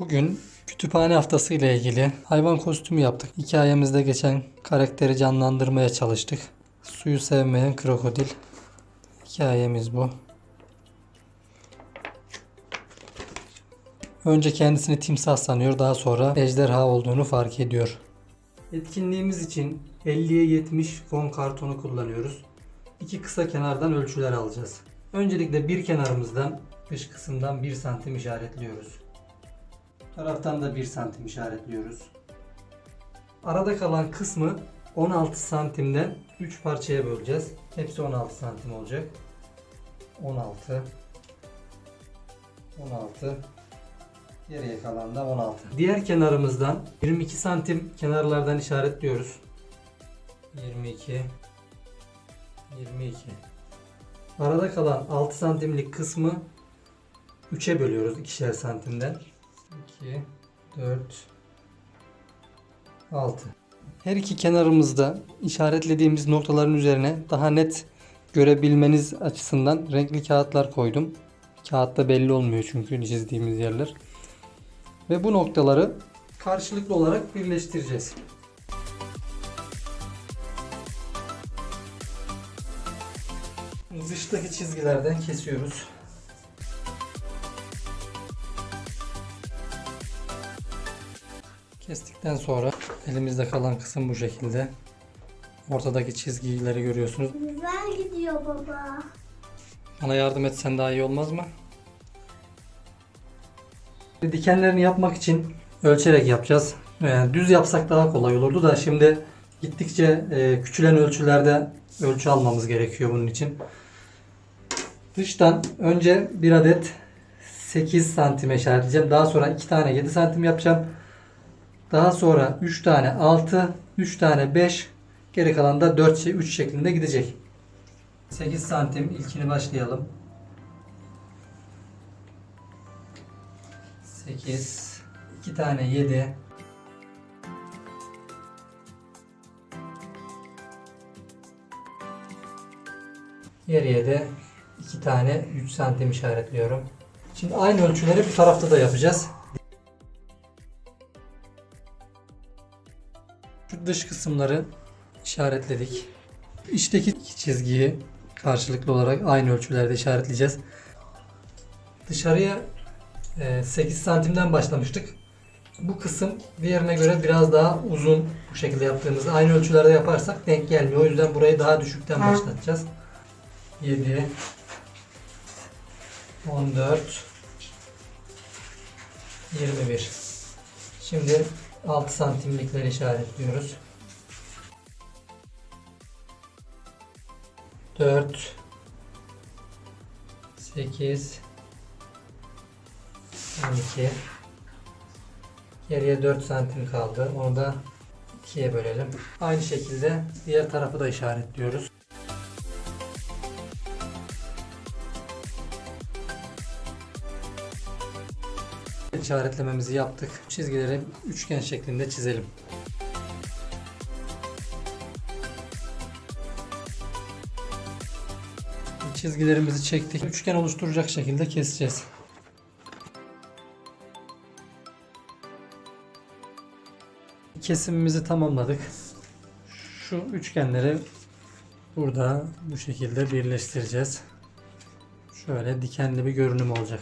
Bugün kütüphane haftası ile ilgili hayvan kostümü yaptık. Hikayemizde geçen karakteri canlandırmaya çalıştık. Suyu sevmeyen krokodil. Hikayemiz bu. Önce kendisini timsah sanıyor, daha sonra ejderha olduğunu fark ediyor. Etkinliğimiz için 50'ye 70 fon kartonu kullanıyoruz. İki kısa kenardan ölçüler alacağız. Öncelikle bir kenarımızdan dış kısımdan 1 santim işaretliyoruz. Taraftan da 1 santim işaretliyoruz. Arada kalan kısmı 16 santimden 3 parçaya böleceğiz. Hepsi 16 santim olacak. 16 16 Geriye kalan da 16. Diğer kenarımızdan 22 santim kenarlardan işaretliyoruz. 22 22 Arada kalan 6 santimlik kısmı 3'e bölüyoruz ikişer santimden. 2 4 6 Her iki kenarımızda işaretlediğimiz noktaların üzerine daha net görebilmeniz açısından renkli kağıtlar koydum. Kağıtta belli olmuyor çünkü çizdiğimiz yerler. Ve bu noktaları karşılıklı olarak birleştireceğiz. Dıştaki çizgilerden kesiyoruz. Kestikten sonra elimizde kalan kısım bu şekilde. Ortadaki çizgileri görüyorsunuz. Güzel gidiyor baba. Bana yardım etsen daha iyi olmaz mı? Dikenlerini yapmak için ölçerek yapacağız. Yani düz yapsak daha kolay olurdu da şimdi gittikçe e, küçülen ölçülerde ölçü almamız gerekiyor bunun için. Dıştan önce bir adet 8 santim işaretleyeceğim. Daha sonra 2 tane 7 santim yapacağım. Daha sonra 3 tane 6, 3 tane 5, geri kalan da 4 şey 3 şeklinde gidecek. 8 santim ilkini başlayalım. 8 2 tane 7 Geriye de 2 tane 3 santim işaretliyorum. Şimdi aynı ölçüleri bu tarafta da yapacağız. Dış kısımları işaretledik. İçteki çizgiyi karşılıklı olarak aynı ölçülerde işaretleyeceğiz. Dışarıya e, 8 santimden başlamıştık. Bu kısım diğerine göre biraz daha uzun bu şekilde yaptığımızda aynı ölçülerde yaparsak denk gelmiyor. O yüzden burayı daha düşükten başlatacağız. 7 14 21 Şimdi 6 santimlikleri işaretliyoruz. 4 8 12 Geriye 4 santim kaldı. Onu da 2'ye bölelim. Aynı şekilde diğer tarafı da işaretliyoruz. İşaretlememizi yaptık. Çizgileri üçgen şeklinde çizelim. Çizgilerimizi çektik. Üçgen oluşturacak şekilde keseceğiz. Kesimimizi tamamladık. Şu üçgenleri burada bu şekilde birleştireceğiz. Şöyle dikenli bir görünüm olacak.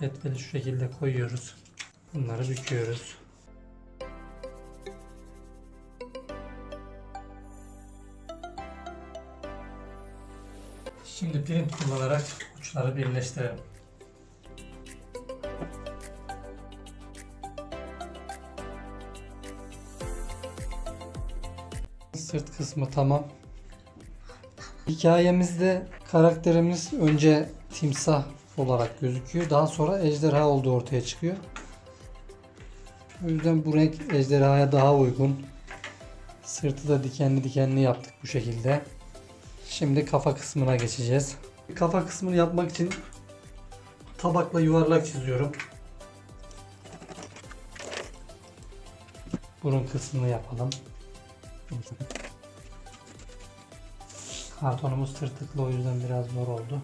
Cetveli şu şekilde koyuyoruz. Bunları büküyoruz. Şimdi print kullanarak uçları birleştirelim. Sırt kısmı tamam. Hikayemizde karakterimiz önce timsah olarak gözüküyor. Daha sonra ejderha olduğu ortaya çıkıyor. O yüzden bu renk ejderhaya daha uygun. Sırtı da dikenli dikenli yaptık bu şekilde. Şimdi kafa kısmına geçeceğiz. Kafa kısmını yapmak için tabakla yuvarlak çiziyorum. Burun kısmını yapalım. Kartonumuz tırtıklı o yüzden biraz zor oldu.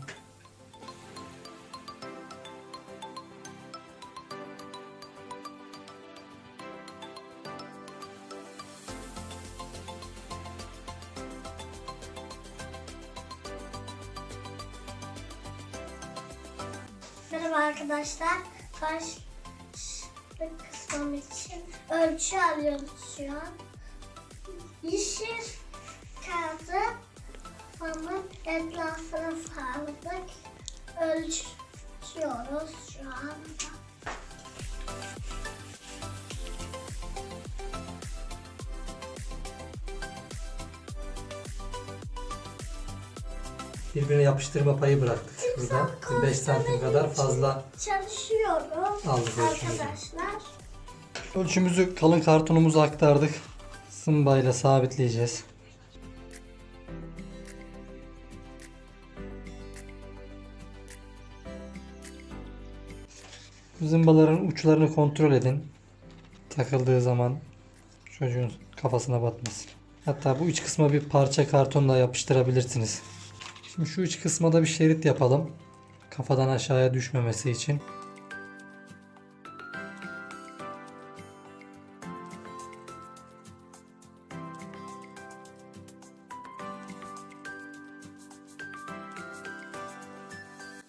Merhaba arkadaşlar. Karşılık kısmım için ölçü alıyoruz şu an. Yeşil kağıdı onun etrafını sardık. Ölçüyoruz şu anda. Birbirine yapıştırma payı bıraktık. Burada 5 santim kadar fazla Çalışıyoruz Aldık ölçümüzü. arkadaşlar. Ölçümüzü kalın kartonumuza aktardık. Zımbayla sabitleyeceğiz. Zımbaların uçlarını kontrol edin. Takıldığı zaman çocuğun kafasına batmasın. Hatta bu iç kısma bir parça kartonla yapıştırabilirsiniz. Şimdi şu iç kısma da bir şerit yapalım. Kafadan aşağıya düşmemesi için.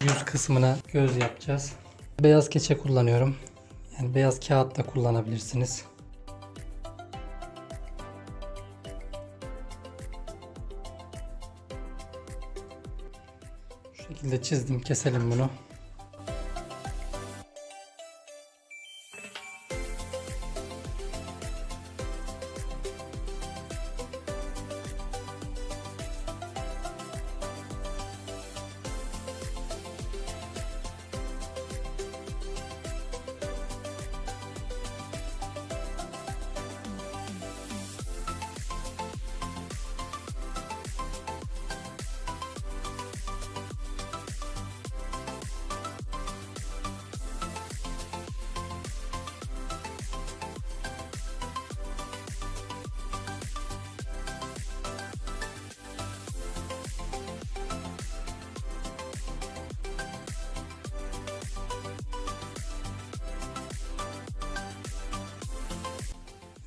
Yüz kısmına göz yapacağız. Beyaz keçe kullanıyorum. Yani beyaz kağıt da kullanabilirsiniz. Şekilde çizdim. Keselim bunu.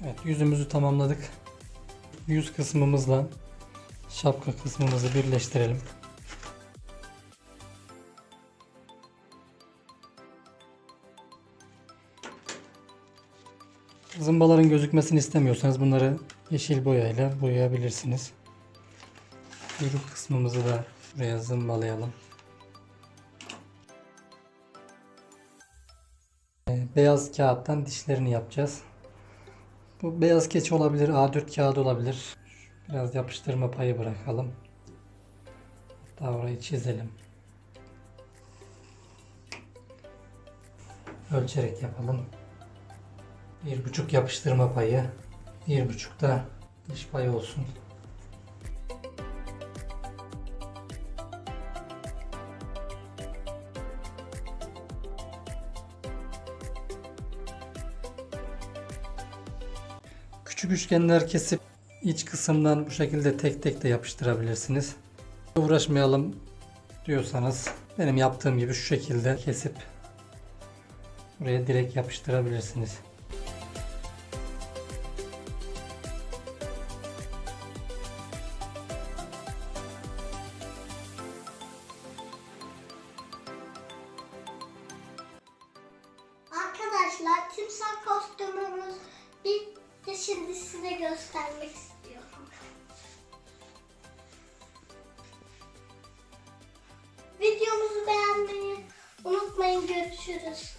Evet yüzümüzü tamamladık. Yüz kısmımızla şapka kısmımızı birleştirelim. Zımbaların gözükmesini istemiyorsanız bunları yeşil boyayla boyayabilirsiniz. Kuyruk kısmımızı da buraya zımbalayalım. Ee, Beyaz kağıttan dişlerini yapacağız. Bu beyaz keçi olabilir, A4 kağıdı olabilir. Biraz yapıştırma payı bırakalım. Hatta orayı çizelim. Ölçerek yapalım. Bir buçuk yapıştırma payı, bir buçuk da diş payı olsun. Küçük üçgenler kesip iç kısımdan bu şekilde tek tek de yapıştırabilirsiniz. Uğraşmayalım diyorsanız benim yaptığım gibi şu şekilde kesip buraya direkt yapıştırabilirsiniz. Arkadaşlar timsah kostümümüz bitti de şimdi size göstermek istiyorum. Videomuzu beğenmeyi unutmayın. Görüşürüz.